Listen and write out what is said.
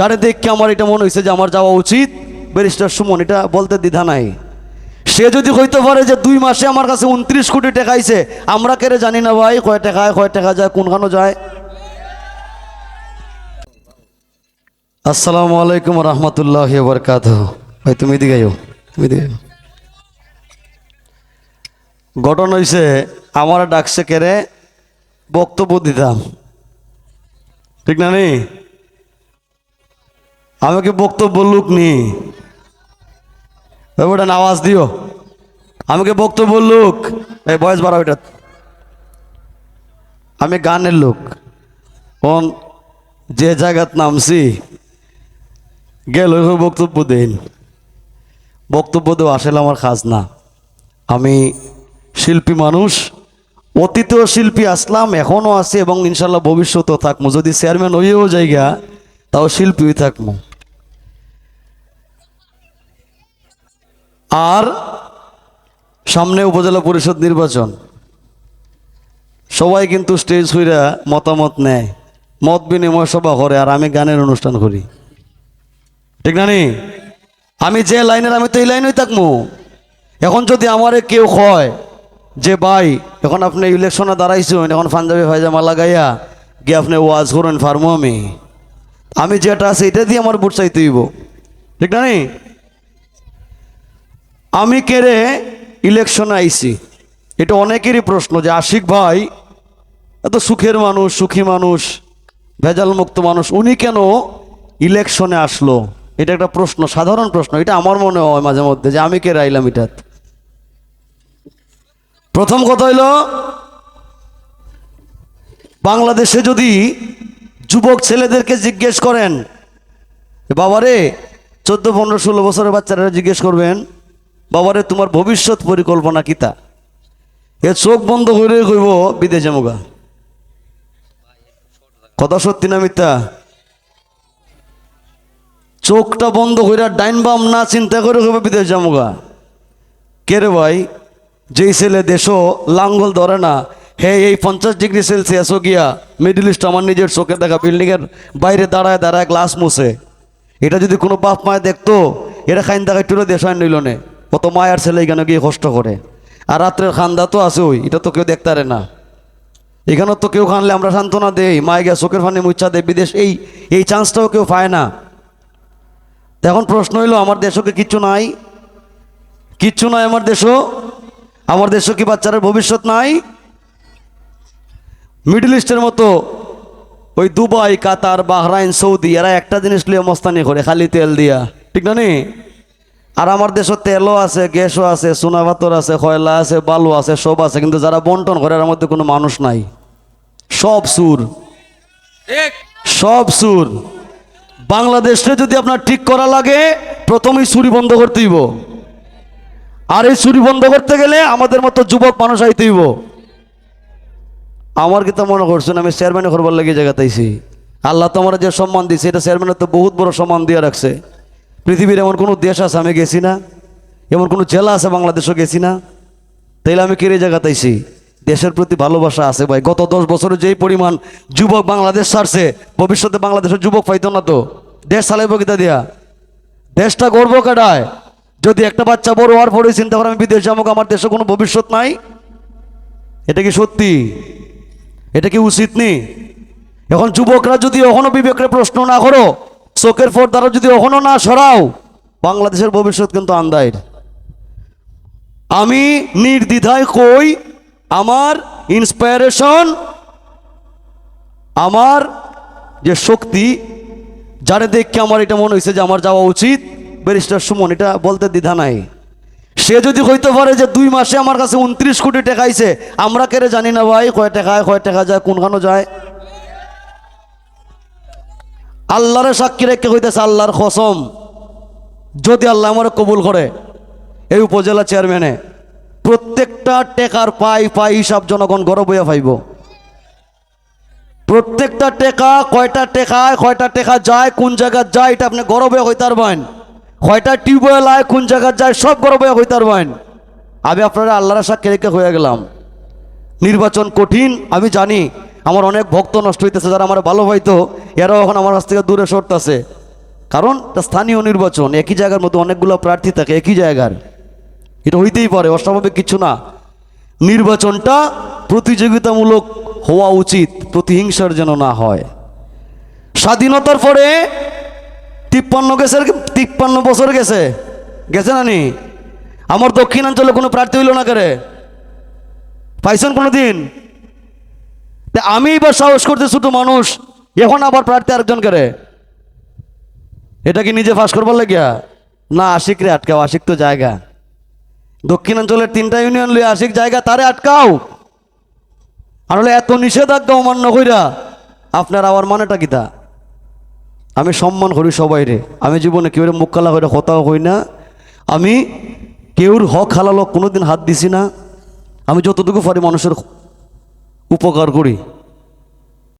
যারে দেখে আমার এটা মনে হয়েছে যে আমার যাওয়া উচিত, ব্যারিস্টার সুমন, এটা বলতে দ্বিধা নাই। সে যদি হইতে পারে যে দুই মাসে আমার কাছে উনত্রিশ কোটি টাকা আইছে, আমরা কেড়ে জানি না ভাই, কয় টাকায় কয় টাকা যায়, কোনখানো যায়? আসসালামু আলাইকুম রহমতুল্লাহ বরকাত ভাই, তুমি দিকে তুমি দিকে। ঘটনা হয়েছে আমার ডাকছে কেড়ে বক্তব্য দিতাম। ঠিক না নেই আমাকে বক্তব্য লোক নি। ওটা আওয়াজ দিও। আমাকে বক্তব্য লোক এই বয়স বাড়াও এটা। আমি গানের লোক। কোন যে জায়গাত নামছি, গেল বক্তব্য দেন বক্তব্য দেওয়া আসলে আমার কাজ না আমি শিল্পী মানুষ, অতীতেও শিল্পী আসলাম, এখনও আছে এবং ইনশাল্লাহ ভবিষ্যতেও থাকব। যদি চেয়ারম্যান হইয়েও জায়গা তাও শিল্পীই থাকব। আর সামনে উপজেলা পরিষদ নির্বাচন। সবাই কিন্তু স্টেজ হইরা মতামত নেয়, মত বিনিময় সভা করে আর আমি গানের অনুষ্ঠান করি। ঠিক না নি? আমি যে লাইনের, আমি তো এই লাইনেই থাকব এখন যদি আমারে কেউ কয় যে, ভাই, এখন আপনি ইলেকশনে দাঁড়াইছেন, এখন পাঞ্জাবি ভাইজামা লাগাইয়া গিয়ে আপনি ওয়াজ করেন ফার্মো আমি? আমি যেটা আছে এটা দিয়ে আমার বুট চাইতে হইব। ঠিক না নি? আমি কেড়ে ইলেকশনে আইছি। এটা অনেকেরই প্রশ্ন যে আশিক ভাই এত সুখের মানুষ, সুখী মানুষ, ভেজাল মুক্ত মানুষ, উনি কেন ইলেকশনে আসলো? এটা একটা প্রশ্ন, সাধারণ প্রশ্ন। এটা আমার মনে হয় মাঝে মধ্যে যে আমি কে আইলাম এটা। প্রথম কথা হইল, বাংলাদেশে যদি যুবক ছেলেদেরকে জিজ্ঞেস করেন বাবারে, চোদ্দ, পনেরো, ষোলো বছরের বাচ্চারা জিজ্ঞেস করবেন বাবারে, তোমার ভবিষ্যৎ পরিকল্পনা কিতা এ চোখ বন্ধ করে কইব, বিদেশে মুগা কথা সত্যি না মিথ্যা? চোখটা বন্ধ করে ডাইন বাম না চিন্তা করে কইব, বিদেশ যামুগা কে রে ভাই? যেই ছেলে দেশও লাঙ্গল ধরে না, হে এই পঞ্চাশ ডিগ্রি সেলসিয়াসও গিয়া মিডিল ইস্ট আমার নিজের চোখে দেখা বিল্ডিংয়ের বাইরে দাঁড়ায় দাঁড়ায় গ্লাস মুছে। এটা যদি কোনো বাপ মায় দেখতো, এটা খাইন দেখা একটু দেশ হয় নইল নে। কত মায়ার ছেলে এখানে গিয়ে কষ্ট করে। আর রাত্রের খান্দা তো আছে ওই, এটা তো কেউ দেখতে পারে না। এখানে তো কেউ খানলে আমরা সান্ত্বনা দেই, মায়ে গিয়া চোখের ফানি মুচ্ছা দেয়, বিদেশ এই এই চান্সটাও কেউ পায় না। এখন প্রশ্ন হইল, আমার দেশকে কিচ্ছু নাই? কিচ্ছু নাই আমার দেশও? আমার দেশও কি বাচ্চাদের ভবিষ্যৎ নাই? মিডল ইস্টের মতো ওই দুবাই, কাতার, বাহরাইন, সৌদি, এরা একটা জিনিস লিয়ে মস্তানি করে, খালি তেল দিয়া। ঠিক না নি? আর আমার দেশে তেলও আছে গ্যাসও আছে সোনা পাথর আছে কয়লা আছে বালু আছে সব আছে কিন্তু যারা বন্টন করে এর মধ্যে কোনো মানুষ নাই। সব সুর। সব সুর। বাংলাদেশে যদি আপনার ঠিক করা লাগে প্রথমেই চুরি বন্ধ করতে হইব। আর এই চুরি বন্ধ করতে গেলে আমাদের মতো যুবক মানুষ আইতে হইব। আমার কি তো মনে করছেন? আমি চেয়ারম্যানে করবার লাগে জায়গাতে আইছি। আল্লাহ তো আমার যে সম্মান দিছে এটা চেয়ারম্যানের তো বহুত বড় সম্মান দিয়ে রাখছে। পৃথিবীর এমন কোনো দেশ আছে আমি গেছি না? এমন কোনো জেলা আছে বাংলাদেশও গেছি না? তাইলে আমি কেড়ে জায়গাতে আইছি দেশের প্রতি ভালোবাসা আছে ভাই। গত দশ বছরে যেই পরিমাণ যুবক বাংলাদেশ ছাড়ছে, ভবিষ্যতে বাংলাদেশের যুবক পাইতো না তো। দেশ চালাইব কিতা দিয়া? দেশটা গর্ব কাটায়। যদি একটা বাচ্চা বড় হওয়ার পরে চিন্তা করে আমি বিদেশ যাব, আমার দেশে কোনো ভবিষ্যৎ নাই? এটা কি সত্যি? এটা কি উচিত নি? এখন যুবকরা যদি এখনও বিবেকের প্রশ্ন না করো চোখের পর্দারা যদি এখনও না সরাও, বাংলাদেশের ভবিষ্যৎ কিন্তু আন্দায়ের আমি নির্দ্বিধায় কই আমার ইন্সপায়ারেশন আমার যে শক্তি, যারে দেখে আমার এটা মনে হয়েছে যে আমার যাওয়া উচিত। ব্যারিস্টার সুমন, এটা বলতে দ্বিধা নাই। সে যদি হইতে পারে যে দুই মাসে আমার কাছে উনত্রিশ কোটি টাকা আইছে, আমরা কেড়ে জানি না ভাই, কয় টাকায়, কয় টাকা যায়, কোনখানো যায়? আল্লাহরে সাক্ষী রেখে হইতেছে আল্লাহর কসম, যদি আল্লাহ আমার কবুল করে, এই উপজেলা চেয়ারম্যানে প্রত্যেকটা টেকার পাই পাই হিসাব জনগণ গড় বইয়া পাইব প্রত্যেকটা টেকা, কয়টা টেকায়, কয়টা টেকা যায়, কোন জায়গা যায়, এটা আপনি গরবে হইতে পারবেন। কয়টা টিউবওয়েল আয়, কোন জায়গা যায়, সব গরবে হইতে পারবেন। আমি আপনারা আল্লাহর সাক্ষী রেখে হয়ে গেলাম। নির্বাচন কঠিন, আমি জানি আমার অনেক ভক্ত নষ্ট হইতেছে, যারা আমার ভালো হইতো এরাও এখন আমার কাছ থেকে দূরে সরতেছে। কারণ এটা স্থানীয় নির্বাচন, একই জায়গার মধ্যে অনেকগুলো প্রার্থী থাকে, একই জায়গার। এটা হইতেই পারে, অস্বাভাবিক কিছু না। নির্বাচনটা প্রতিযোগিতামূলক হওয়া উচিত, প্রতিহিংসার যেন না হয়। স্বাধীনতার পরে তিপ্পান্ন গেছে, তিপ্পান্ন বছর গেছে। গেছে না নি? আমার দক্ষিণাঞ্চলে কোনো প্রার্থী হইল না করে? পাইছেন কোনো দিন তা আমি এবার সাহস করতে ছোট মানুষ, এখন আবার প্রার্থী আরেকজন করে। এটা কি নিজে ফাঁস করবার লাগিয়া? না, আশিক রে আটকাও, আশিক তো জায়গা। দক্ষিণাঞ্চলের তিনটা ইউনিয়ন লই আশিক জায়গা, তারে আটকাও। আর হলে এত নিষেধাজ্ঞা অমান্য কইরা আপনার আবার মানেটা কিতা আমি সম্মান করি সবাই রে। আমি জীবনে কেউ মুখ কালা হইরা কথাও হই না। আমি কেউর হক হালালো কোনোদিন হাত দিছি না। আমি যতটুকু পারি মানুষের উপকার করি।